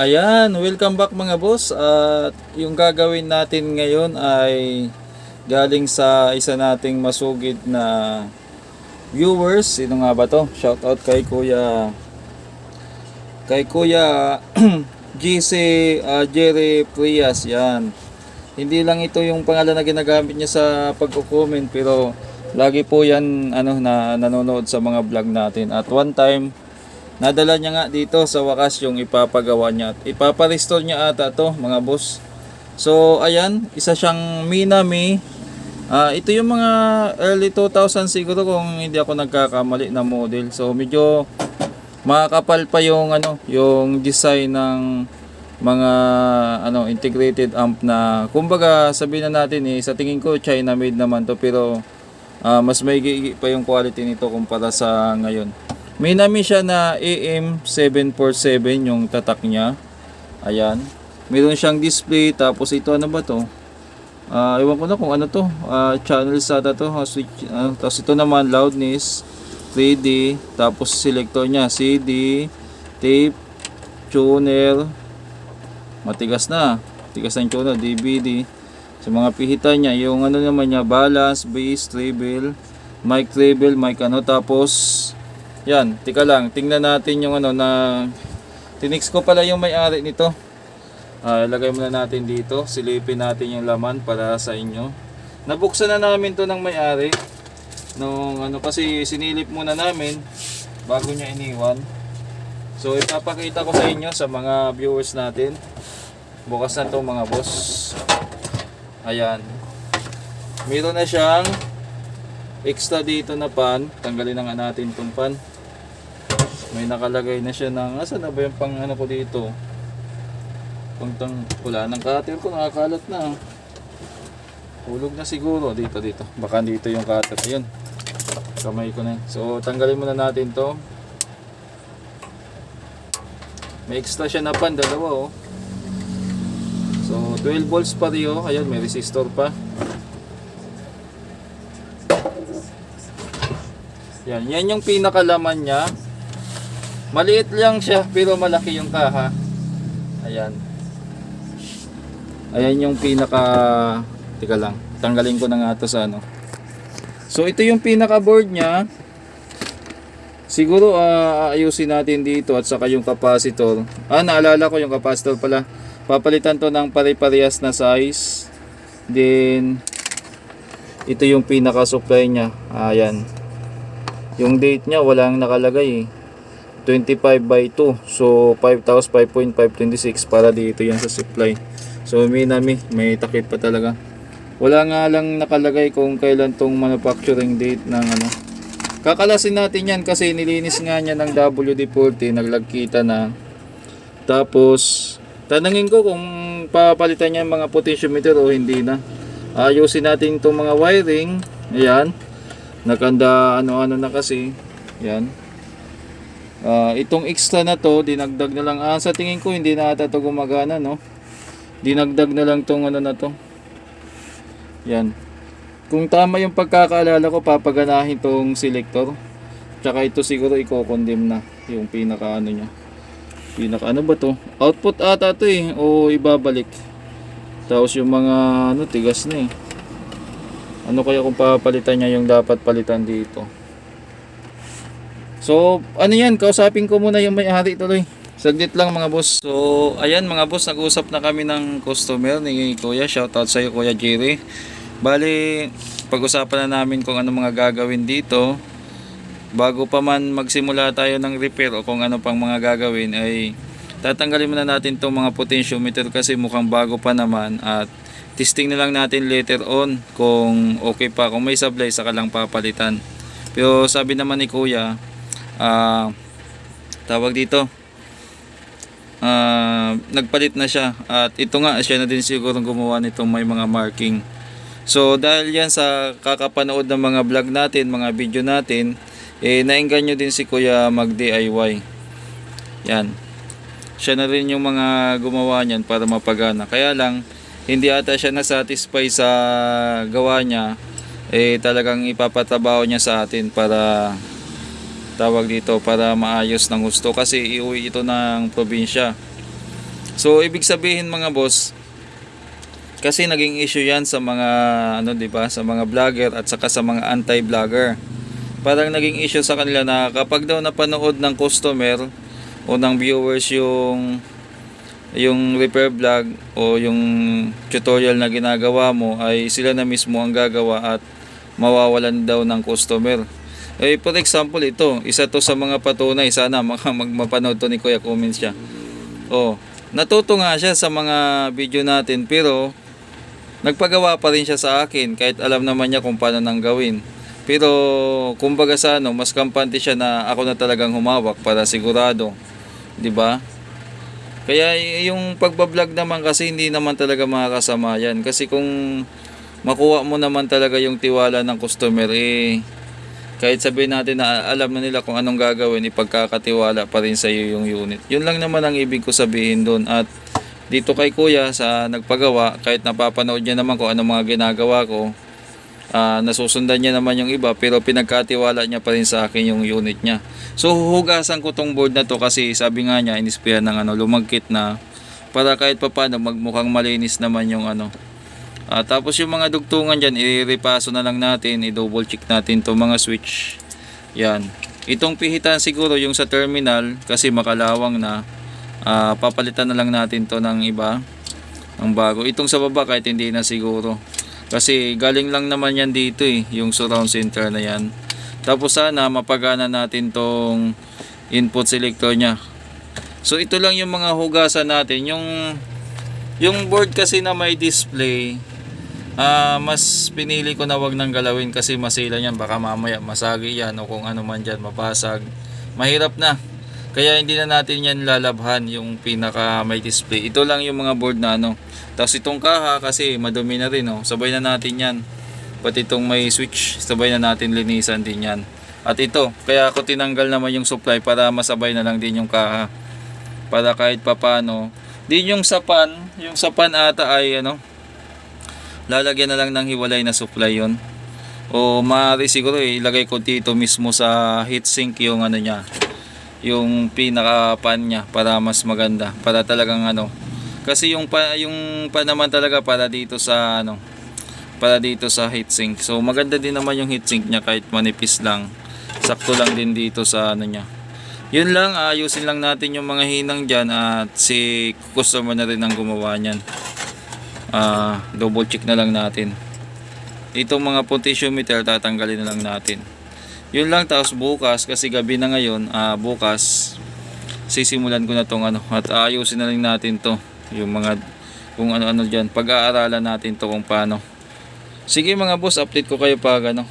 Ayan, welcome back mga boss. At yung gagawin natin ngayon ay galing sa isa nating masugid na viewers. Sino nga ba to? Shout out kay Kuya kay Kuya GC uh, Jerry Prias. Yan. Hindi lang ito yung pangalan na ginagamit niya sa pagko-comment pero lagi po yan ano na nanonood sa mga vlog natin. At one time Nadala niya nga dito sa wakas yung ipapagawa niya. Ipaparestore niya ata to mga boss. So ayan, isa siyang Minami. Ah, ito yung mga early 2000 siguro kung hindi ako nagkakamali na model. So medyo makakapal pa yung ano, yung design ng mga ano integrated amp na kumbaga sabihin na natin eh sa tingin ko China made naman to pero ah, mas may pa yung quality nito kumpara sa ngayon. May nami siya na AM747 yung tatak niya. Ayan. Meron siyang display tapos ito ano ba to? Ah, ewan ko na kung ano to. Ah, channel SATA to. Ah, switch, ah, tapos ito naman loudness 3D tapos selector niya CD tape tuner matigas na matigas na yung tuner DVD sa mga pihitan niya yung ano naman niya balance bass treble mic treble mic ano tapos yan, tika lang, tingnan natin yung ano na tinix ko pala yung may-ari nito. Ah, ilagay muna natin dito, silipin natin yung laman para sa inyo. Nabuksan na namin to ng may-ari. Nung ano kasi sinilip muna namin bago niya iniwan. So ipapakita ko sa inyo sa mga viewers natin. Bukas na to mga boss. Ayan. Meron na siyang extra dito na pan. Tanggalin na nga natin itong pan. May nakalagay na siya ng, asa na ba yung pang ano ko dito? Pang tang, wala ng cutter ko, nakakalat na. Hulog na siguro, dito, dito. Baka dito yung cutter, ayun. Kamay ko na. So, tanggalin muna natin to. May extra siya na pan, dalawa oh. So, 12 volts pa rin oh. Ayun, may resistor pa. Yan, yan yung pinakalaman niya. Maliit lang siya pero malaki yung kaha. Ayan. Ayan yung pinaka Teka lang. Tanggalin ko na nga to sa ano. So ito yung pinaka board niya. Siguro aayusin natin dito at saka yung capacitor. Ah, naalala ko yung capacitor pala. Papalitan to ng pare-parehas na size. Then ito yung pinaka supply niya. Ayan. Yung date niya walang nakalagay eh. 25 by 2. So 5 tapos 5.526 para dito yan sa supply. So minami, may takip pa talaga. Wala nga lang nakalagay kung kailan tong manufacturing date ng ano. Kakalasin natin yan kasi nilinis nga niya ng WD-40, naglagkita na. Tapos tanungin ko kung papalitan niya mga potentiometer o hindi na. Ayusin natin itong mga wiring. Ayan. Nakanda ano-ano na kasi. Ayan. Ah, itong extra na to, dinagdag na lang. Ah, sa tingin ko hindi na ata to gumagana, no? Dinagdag na lang tong ano na to. Yan. Kung tama yung pagkakaalala ko, papaganahin tong selector. Tsaka ito siguro i-condemn na yung pinaka ano niya. Pinaka ano ba to? Output ata to eh o ibabalik. Tapos yung mga ano tigas na eh. Ano kaya kung papalitan niya yung dapat palitan dito? So, ano yan, kausapin ko muna yung may-ari tuloy. Saglit lang mga boss. So, ayan mga boss, nag-usap na kami ng customer ni Kuya. Shoutout sa iyo Kuya Jerry. Bali, pag-usapan na namin kung ano mga gagawin dito. Bago pa man magsimula tayo ng repair o kung ano pang mga gagawin ay tatanggalin muna natin itong mga potentiometer kasi mukhang bago pa naman at testing na lang natin later on kung okay pa. Kung may sablay, saka lang papalitan. Pero sabi naman ni Kuya, ah tawag dito. Ah nagpalit na siya. At ito nga siya na din siguro gumawa nitong may mga marking. So dahil yan sa kakapanood ng mga vlog natin mga video natin eh nainganyo din si kuya mag DIY yan. Siya na rin yung mga gumawa niyan para mapagana. Kaya lang hindi ata siya nasatisfy sa gawa niya. Eh talagang ipapatrabaho niya sa atin para tawag dito para maayos ng gusto kasi iuwi ito ng probinsya So ibig sabihin mga boss, kasi naging issue 'yan sa mga ano 'di ba, sa mga vlogger at saka sa mga anti-vlogger. Parang naging issue sa kanila na kapag daw napanood ng customer o ng viewers yung yung repair vlog o yung tutorial na ginagawa mo ay sila na mismo ang gagawa at mawawalan daw ng customer. Eh, for example, ito, isa to sa mga patunay. Sana magmapanood to ni Kuya Comments siya. Oh, natuto nga siya sa mga video natin pero nagpagawa pa rin siya sa akin kahit alam naman niya kung paano nang gawin. Pero kumbaga sa ano, mas kampante siya na ako na talagang humawak para sigurado. 'Di ba? Kaya yung pagbablog naman kasi hindi naman talaga makakasama yan. Kasi kung makuha mo naman talaga yung tiwala ng customer, eh, kahit sabihin natin na alam na nila kung anong gagawin, ipagkakatiwala pa rin sa iyo yung unit. Yun lang naman ang ibig ko sabihin doon. At dito kay kuya sa nagpagawa, kahit napapanood niya naman kung anong mga ginagawa ko, ah, nasusundan niya naman yung iba pero pinagkatiwala niya pa rin sa akin yung unit niya. So huhugasan ko tong board na to kasi sabi nga niya inispire ng ano lumagkit na para kahit papano magmukhang malinis naman yung ano. Ah, tapos yung mga dugtungan dyan, i-repaso na lang natin, i-double check natin to mga switch. Yan. Itong pihitan siguro yung sa terminal kasi makalawang na. Ah, papalitan na lang natin to ng iba. Ang bago. Itong sa baba kahit hindi na siguro. Kasi galing lang naman yan dito eh, yung surround center na yan. Tapos sana mapagana natin tong input selector niya. So ito lang yung mga hugasan natin. Yung yung board kasi na may display, ah mas pinili ko na wag nang galawin kasi masila yan. Baka mamaya masagi yan o kung ano man dyan, mapasag. Mahirap na. Kaya hindi na natin yan lalabhan yung pinaka may display. Ito lang yung mga board na ano. Tapos itong kaha kasi madumi na rin. Oh. Sabay na natin yan. Pati itong may switch, sabay na natin linisan din yan. At ito, kaya ako tinanggal naman yung supply para masabay na lang din yung kaha. Para kahit papano. Din yung sapan, yung sapan ata ay ano, lalagyan na lang ng hiwalay na supply yon O maaari siguro eh, ilagay ko dito mismo sa heatsink yung ano niya, yung pinaka pan niya para mas maganda. Para talagang ano, kasi yung pa, yung pa naman talaga para dito sa ano, para dito sa heatsink. So maganda din naman yung heatsink niya kahit manipis lang. Sakto lang din dito sa ano niya. Yun lang, ayusin lang natin yung mga hinang dyan at si customer na rin ang gumawa niyan. Ah, double check na lang natin. Itong mga potentiometer tatanggalin na lang natin. Yun lang tapos bukas kasi gabi na ngayon, ah, bukas sisimulan ko na tong ano at ayusin na lang natin to yung mga kung ano-ano diyan pag-aaralan natin to kung paano. Sige mga boss update ko kayo pag ano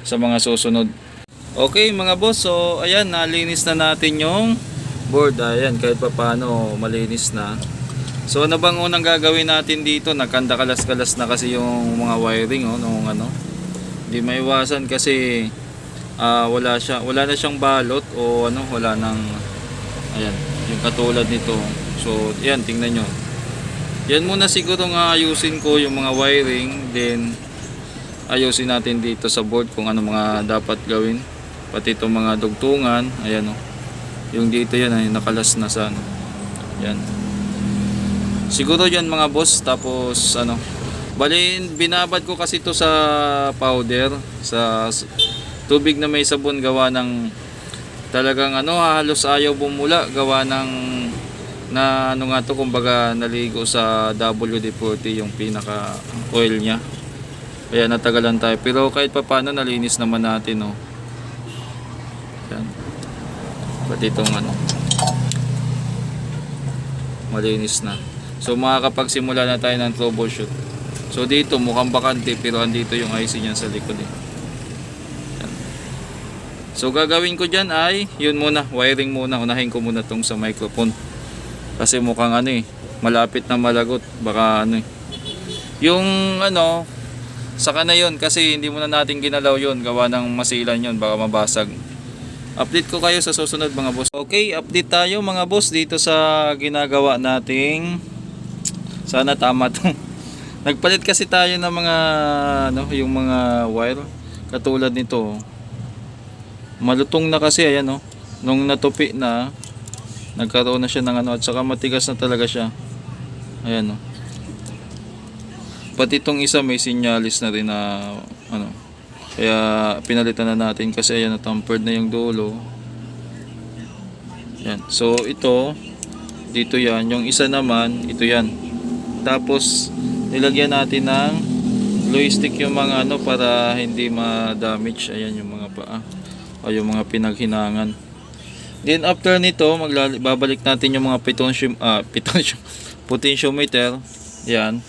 sa mga susunod. Okay mga boss so ayan nalinis na natin yung board. Ayan kahit pa paano malinis na so ano bang unang gagawin natin dito? Nakanda kalas-kalas na kasi yung mga wiring oh, nung ano. Hindi maiwasan kasi ah, wala siya wala na siyang balot o ano wala nang ayan yung katulad nito. So yan tingnan nyo. Yan muna siguro nga ayusin ko yung mga wiring then ayusin natin dito sa board kung ano mga dapat gawin. Pati itong mga dugtungan ayan o yung dito yan ay nakalas na sa ano. Yan siguro yan mga boss. Tapos ano bali binabad ko kasi to sa powder sa tubig na may sabon gawa ng talagang ano halos ayaw bumula gawa ng na ano nga to kumbaga naligo sa WD-40 yung pinaka oil niya. Kaya natagalan tayo. Pero kahit pa paano nalinis naman natin oh yan. Pati itong ano malinis na so makakapagsimula na tayo ng troubleshoot so dito mukhang bakante pero andito yung IC niya sa likod eh So gagawin ko dyan ay yun muna, wiring muna. Unahin ko muna tong sa microphone. Kasi mukhang ano eh, malapit na malagot. Baka ano eh. Yung ano, saka na yun kasi hindi muna natin ginalaw yun. Gawa ng masilan yun, baka mabasag. Update ko kayo sa susunod mga boss. Okay, update tayo mga boss dito sa ginagawa nating sana tama to. Nagpalit kasi tayo ng mga ano, yung mga wire katulad nito. oh malutong na kasi ayan oh nung natupi na Nagkaroon na siya ng ano at saka matigas na talaga siya. Ayan o. Pati itong isa may sinyalis na rin na ano. Kaya pinalitan na natin kasi ayan tampered na yung dulo. Yan. So ito dito yan. Yung isa naman ito yan. Tapos nilagyan natin ng glue stick yung mga ano para hindi ma-damage. Ayan yung mga paa. O yung mga pinaghinangan. Then after nito, maglali- babalik natin yung mga potentium ah potentium potentiometer. Yan.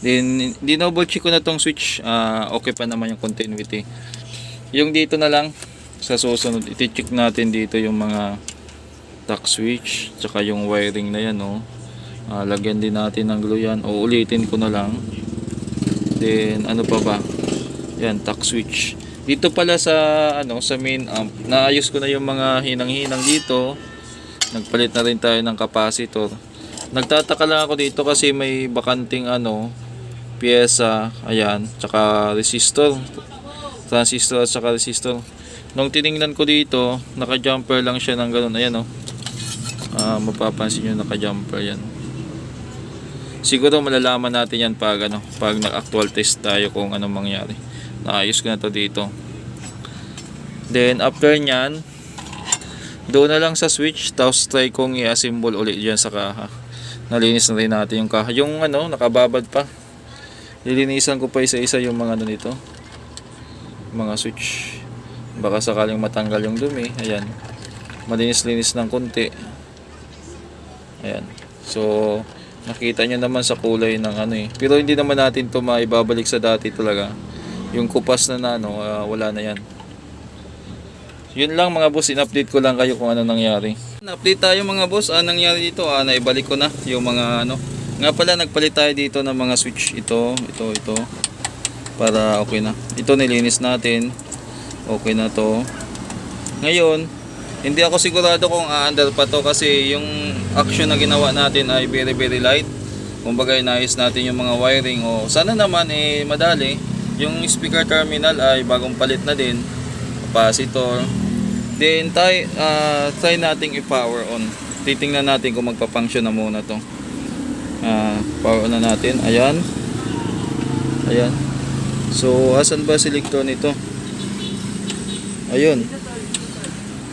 Then dinoble check ko na tong switch. Ah okay pa naman yung continuity. Yung dito na lang sa susunod, iti-check natin dito yung mga tack switch, tsaka yung wiring na yan, no. Ah, lagyan din natin ng glue yan. O ulitin ko na lang. Then ano pa ba? Yan, tack switch. Dito pala sa ano sa main amp, naayos ko na yung mga hinang-hinang dito. Nagpalit na rin tayo ng capacitor. Nagtataka lang ako dito kasi may bakanting ano pyesa, ayan, tsaka resistor. Transistor at saka resistor. Nung tiningnan ko dito, naka-jumper lang siya ng ganun. Ayan oh. Ah, mapapansin nyo naka-jumper yan. Siguro malalaman natin yan pag ano, pag nag-actual test tayo kung anong mangyari. Naayos ko na to dito. Then after nyan, doon na lang sa switch, tapos try kong i-assemble ulit dyan sa kaha. Nalinis na rin natin yung kaha. Yung ano, nakababad pa. Lilinisan ko pa isa-isa yung mga ano nito. Mga switch. Baka sakaling matanggal yung dumi. Ayan. Malinis-linis ng konti. Ayan. So, nakita nyo naman sa kulay ng ano eh. Pero hindi naman natin to maibabalik sa dati talaga. Yung kupas na na ano, ah, wala na yan. Yun lang mga boss, in-update ko lang kayo kung ano nangyari. In-update tayo mga boss, ah, nangyari dito, ah, naibalik ko na yung mga ano. Nga pala, nagpalit tayo dito ng mga switch. Ito, ito, ito. Para okay na. Ito nilinis natin. Okay na to. Ngayon, hindi ako sigurado kung aandar pa to kasi yung action na ginawa natin ay very very light. Kumbaga inayos natin yung mga wiring o sana naman eh madali. Yung speaker terminal ay bagong palit na din. Capacitor. Then try, ah, try nating i-power on. Titingnan natin kung magpa-function na muna to. Ah, power on na natin. Ayan. Ayan. So, asan ba selector nito? Ayun.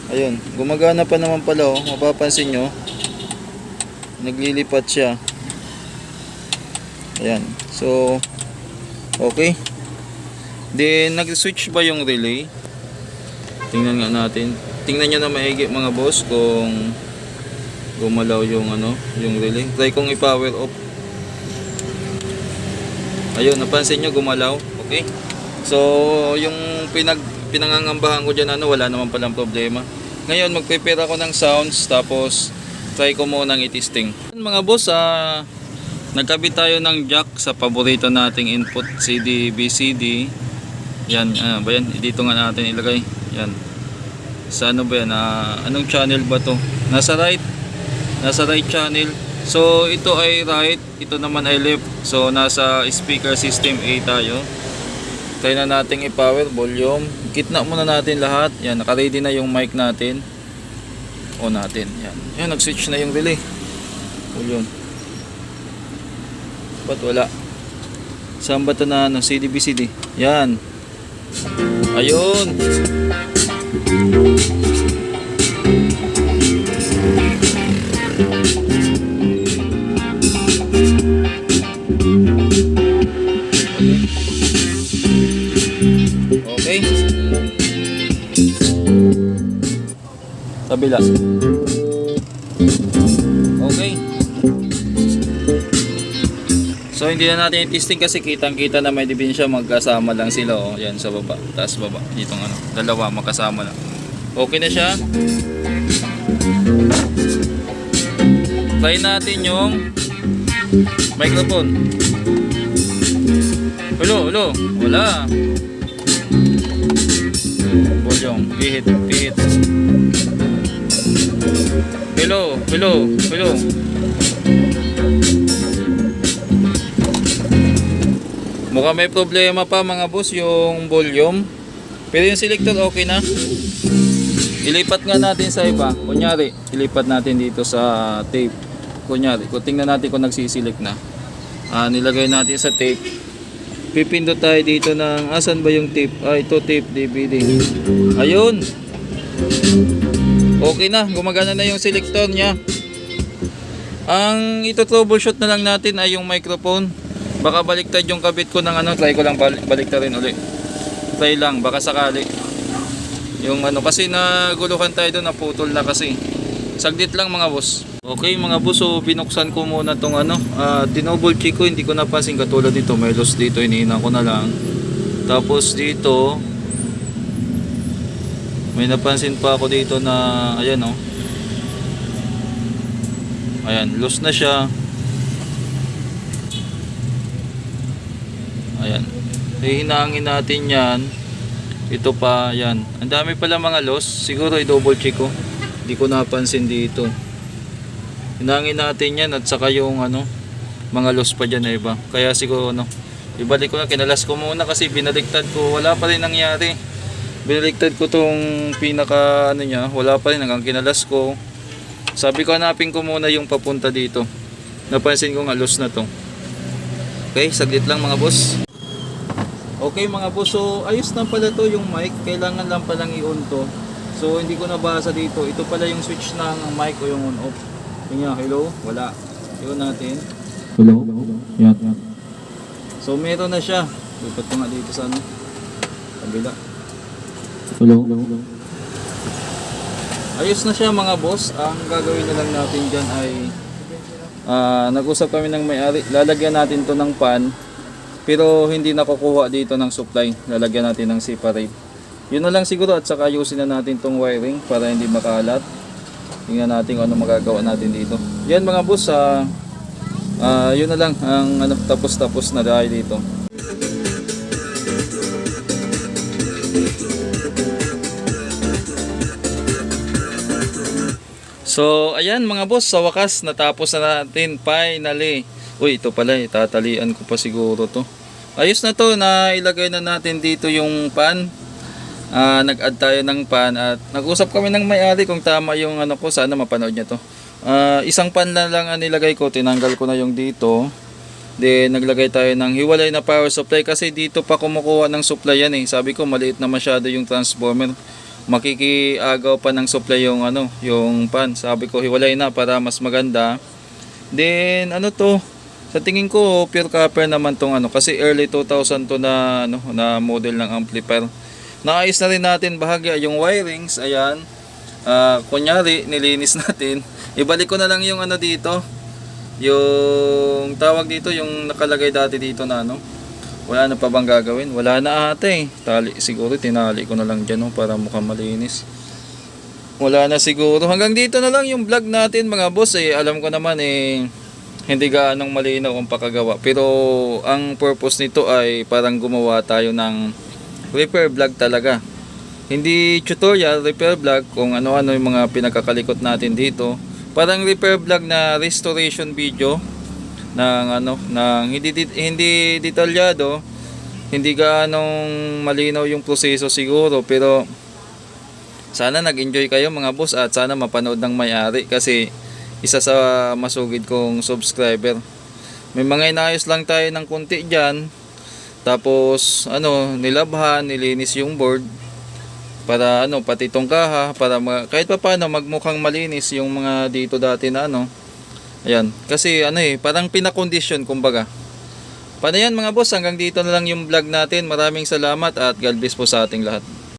Ayun, gumagana pa naman pala oh. Mapapansin nyo. Naglilipat siya. Ayan. So, okay. Then, nag-switch ba yung relay? Tingnan nga natin. Tingnan nyo na maigi mga boss kung gumalaw yung ano, yung relay. Try kong i-power off. Ayun, napansin nyo gumalaw. Okay. So, yung pinag pinangangambahan ko dyan ano, wala naman palang problema. Ngayon, mag-prepare ako ng sounds tapos try ko muna ng i-testing. Mga boss, ah, nagkabit tayo ng jack sa paborito nating input CD, BCD. Yan, ah, ba yan? Dito nga natin ilagay. Yan. Sa ano ba yan? Ah, anong channel ba to? Nasa right. Nasa right channel. So, ito ay right. Ito naman ay left. So, nasa speaker system A tayo. Try na nating i-power volume. Kitna muna natin lahat. Yan, naka-ready na yung mic natin. On natin. Yan. Yan, nag-switch na yung relay. Volume. Ba't wala? Saan ba na ano? CDBCD? Yan. Ayun. Kabila. Okay. So hindi na natin i-testing kasi kitang-kita na may division magkasama lang sila oh. Yan sa baba, taas baba. Ditong ano, dalawa magkasama lang. Okay na siya. Try natin yung microphone. Hello, hello. Wala. Volume. Pihit, pihit. Hello, hello, hello. Mukhang may problema pa mga boss yung volume. Pero yung selector okay na. Ilipat nga natin sa iba. Kunyari, ilipat natin dito sa tape. Kunyari, kung tingnan natin kung nagsisilik na. Ah, nilagay natin sa tape. Pipindot tayo dito ng asan ba yung tape? Ah, ito tape DVD. Ayun. Okay na, gumagana na yung selector niya. Ang ito troubleshoot na lang natin ay yung microphone. Baka baliktad yung kabit ko ng ano, try ko lang bal- baliktarin uli. Try lang, baka sakali. Yung ano kasi naguluhan tayo doon, naputol na kasi. Saglit lang mga boss. Okay mga boss, so binuksan ko muna tong ano, uh, dinouble check ko, hindi ko napansin katulad dito, may loss dito, iniinan ko na lang. Tapos dito, may napansin pa ako dito na, ayan oh. Ayan, loose na siya. Ayan. Hihinangin natin yan. Ito pa, yan. Ang dami pala mga loss. Siguro i-double check ko. Hindi ko napansin dito. Hinangin natin yan at saka yung ano, mga loss pa dyan na iba. Kaya siguro ano, ibalik ko na, kinalas ko muna kasi binaliktad ko. Wala pa rin nangyari. Binaliktad ko tong pinaka ano niya, wala pa rin hanggang kinalas ko. Sabi ko hanapin ko muna yung papunta dito. Napansin ko nga loss na to. Okay, saglit lang mga boss. Okay mga boss, so ayos na pala to yung mic. Kailangan lang palang i-on to. So hindi ko nabasa dito. Ito pala yung switch ng mic o yung on off. Yun nga, hello? Wala. Yun natin. Hello? Yan, yan. So meron na siya. Lipat ko nga dito sa ano. Kabila. Hello? Ayos na siya mga boss. Ang gagawin na lang natin dyan ay ah, nag-usap kami ng may-ari. Lalagyan natin to ng pan. Pero hindi nakukuha dito ng supply. Lalagyan natin ng separate. Yun na lang siguro at saka ayusin na natin tong wiring para hindi makalat. Tingnan natin kung ano magagawa natin dito. Yan mga boss, ah ah, yun na lang ang ano tapos-tapos na dahil dito. So, ayan mga boss, sa wakas natapos na natin finally. Uy, ito pala, itatalian ko pa siguro to. Ayos na to, na ilagay na natin dito yung pan. Ah, nag-add tayo ng pan at nag-usap kami ng may-ari kung tama yung ano ko, sana mapanood niya to. Ah, isang pan na lang ang nilagay ko, tinanggal ko na yung dito. Then naglagay tayo ng hiwalay na power supply kasi dito pa kumukuha ng supply yan eh. Sabi ko maliit na masyado yung transformer makikiagaw pa ng supply yung ano, yung pan. Sabi ko hiwalay na para mas maganda. Then ano to? Sa tingin ko pure copper naman tong ano kasi early 2000 to na ano na model ng amplifier. Naayos na rin natin bahagya yung wirings, ayan. Ah, kunyari nilinis natin. Ibalik ko na lang yung ano dito. Yung tawag dito yung nakalagay dati dito na ano. Wala na pa bang gagawin? Wala na ate. Tali, siguro tinali ko na lang dyan oh, para mukhang malinis. Wala na siguro. Hanggang dito na lang yung vlog natin mga boss eh. Alam ko naman eh hindi gaanong malinaw ang pakagawa. Pero ang purpose nito ay parang gumawa tayo ng repair vlog talaga. Hindi tutorial, repair vlog kung ano-ano yung mga pinagkakalikot natin dito. Parang repair vlog na restoration video ng ano ng hindi hindi detalyado hindi gaanong malinaw yung proseso siguro pero sana nag-enjoy kayo mga boss at sana mapanood ng may-ari kasi isa sa masugid kong subscriber. May mga inayos lang tayo ng konti dyan tapos ano nilabhan nilinis yung board para ano pati itong kaha para kahit pa paano magmukhang malinis yung mga dito dati na ano Ayan. Kasi ano eh, parang pinakondisyon kumbaga. Paano yan mga boss? Hanggang dito na lang yung vlog natin. Maraming salamat at God bless po sa ating lahat.